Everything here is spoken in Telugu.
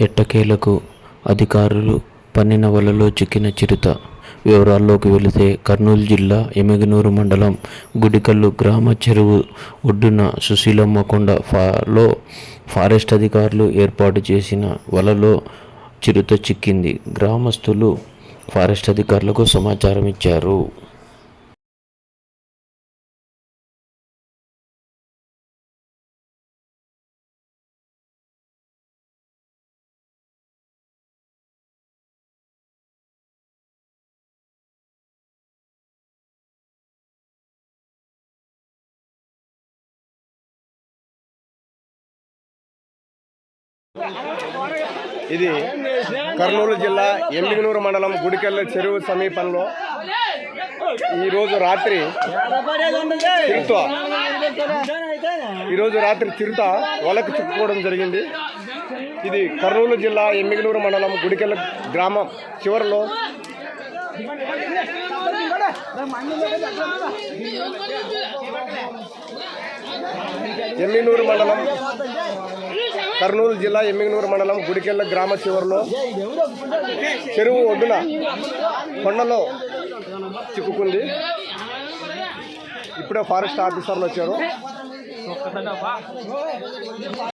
ఎట్టకేలకు అధికారులు పన్నిన వలలో చిక్కిన చిరుత. వివరాల్లోకి వెళితే కర్నూలు జిల్లా ఎమిగనూరు మండలం గుడికల్లు గ్రామ చెరువు ఒడ్డున సుశీలమ్మ కొండ ఫాలో ఫారెస్ట్ అధికారులు ఏర్పాటు చేసిన వలలో చిరుత చిక్కింది. గ్రామస్తులు ఫారెస్ట్ అధికారులకు సమాచారం ఇచ్చారు ఇది కర్నూలు జిల్లా ఎమ్మిగనూరు మండలం గుడికెళ్ళ చెరువు సమీపంలో ఈరోజు రాత్రి తిరుత. ఈరోజు రాత్రి తిరుత వలకు చిక్కుకోవడం జరిగింది. ఇది కర్నూలు జిల్లా ఎమ్మిగనూరు మండలం గుడికెళ్ళ గ్రామం. చివరిలో ఎమ్మిగనూరు మండలం కర్నూలు జిల్లా ఎమ్మిగనూరు మండలం గుడికెళ్ళ గ్రామ చివరిలో చెరువు ఒడ్డున కొండలో చిక్కుకుంది. ఇప్పుడే ఫారెస్ట్ ఆఫీసర్లు వచ్చారు.